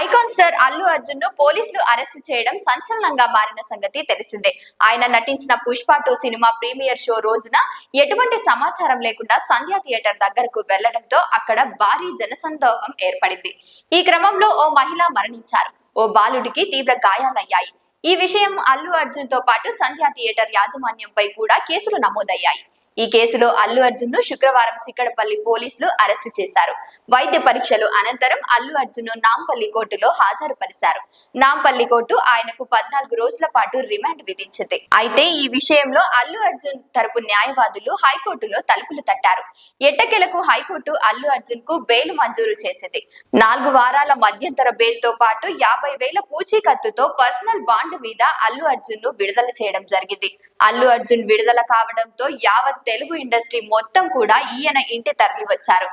Icon star Allu అర్జున్ను పోలీసులు arrest చేయడం సంచలనంగా మారిన సంగతి తెలిసిందే. ఆయన నటించిన పుష్ప టూ సినిమా ప్రీమియర్ షో రోజున ఎటువంటి సమాచారం లేకుండా సంధ్యా థియేటర్ దగ్గరకు వెళ్ళడంతో అక్కడ భారీ జనసందోహం ఏర్పడింది. ఈ క్రమంలో ఓ మహిళ మరణించారు. ఓ బాలుడికి తీవ్ర గాయాలయ్యాయి. ఈ విషయం అల్లు అర్జున్తో పాటు సంధ్యా థియేటర్ యాజమాన్యంపై కూడా కేసులు నమోదయ్యాయి. ఈ కేసులో అల్లు అర్జున్ను శుక్రవారం చిక్కడపల్లి పోలీసులు అరెస్టు చేశారు. వైద్య పరీక్షలు అనంతరం అల్లు అర్జున్ను నాంపల్లి కోర్టులో హాజరుపరిచారు నాంపల్లి కోర్టు ఆయనకు పద్నాలుగు రోజుల పాటు రిమాండ్ విధించింది. అయితే ఈ విషయంలో అల్లు అర్జున్ తరపు న్యాయవాదులు హైకోర్టులో తలుపులు తట్టారు. ఎట్టకేలకు హైకోర్టు అల్లు అర్జున్కు బెయిల్ మంజూరు చేసింది. నాలుగు వారాల మధ్యంతర బెయిల్తో పాటు యాభై వేల పూచీకత్తుతో పర్సనల్ బాండ్ మీద అల్లు అర్జున్ను విడుదల చేయడం జరిగింది. అల్లు అర్జున్ విడుదల కావడంతో యావత్ తెలుగు ఇండస్ట్రీ మొత్తం కూడా ఈయన ఇంటి తరలి వచ్చారు.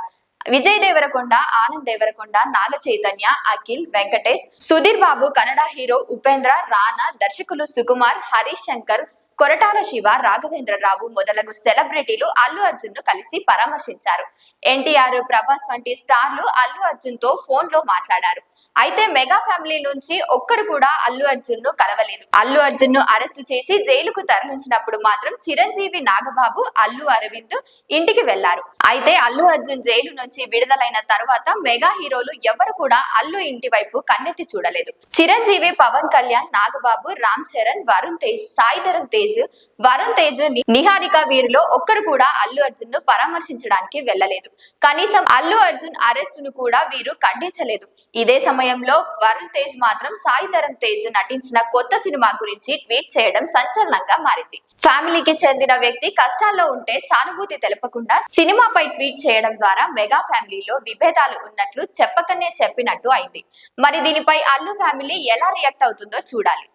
విజయ్ దేవరకొండ ఆనంద్ దేవరకొండ నాగ చైతన్య అఖిల్ వెంకటేష్ సుధీర్ బాబు కన్నడ హీరో ఉపేంద్ర రానా దర్శకులు సుకుమార్ హరీష్ శంకర్ కొరటాల శివ రాఘవేంద్రరావు మొదలగు సెలబ్రిటీలు అల్లు అర్జున్ను కలిసి పరామర్శించారు. ఎన్టీఆర్ ప్రభాస్ వంటి స్టార్లు అల్లు అర్జున్తో ఫోన్లో మాట్లాడారు. అయితే మెగా ఫ్యామిలీ నుంచి ఒక్కరు కూడా అల్లు అర్జున్ను కలవలేదు. అల్లు అర్జున్ను అరెస్టు చేసి జైలుకు తరలించినప్పుడు మాత్రం చిరంజీవి నాగబాబు అల్లు అరవింద్ ఇంటికి వెళ్ళారు. అయితే అల్లు అర్జున్ జైలు నుంచి విడుదలైన తర్వాత మెగా హీరోలు ఎవరు కూడా అల్లు ఇంటి వైపు కన్నెత్తి చూడలేదు. చిరంజీవి పవన్ కళ్యాణ్ నాగబాబు రామ్ చరణ్ వరుణ్ తేజ్ సాయిధరం తేజ్ తేజ్ వరుణ్ తేజ్ నిహారిక వీరిలో ఒక్కరు కూడా అల్లు అర్జున్ను పరామర్శించడానికి వెళ్ళలేదు కనీసం అల్లు అర్జున్ అరెస్ట్ను కూడా వీరు ఖండించలేదు. ఇదే సమయంలో వరుణ్ తేజ్ మాత్రం సాయి తరం తేజ్ నటించిన కొత్త సినిమా గురించి ట్వీట్ చేయడం సంచలనంగా మారింది. ఫ్యామిలీకి చెందిన వ్యక్తి కష్టాల్లో ఉంటే సానుభూతి తెలపకుండా సినిమాపై ట్వీట్ చేయడం ద్వారా మెగా ఫ్యామిలీలో విభేదాలు ఉన్నట్లు చెప్పకనే చెప్పినట్టు అయింది. మరి దీనిపై అల్లు ఫ్యామిలీ ఎలా రియాక్ట్ అవుతుందో చూడాలి.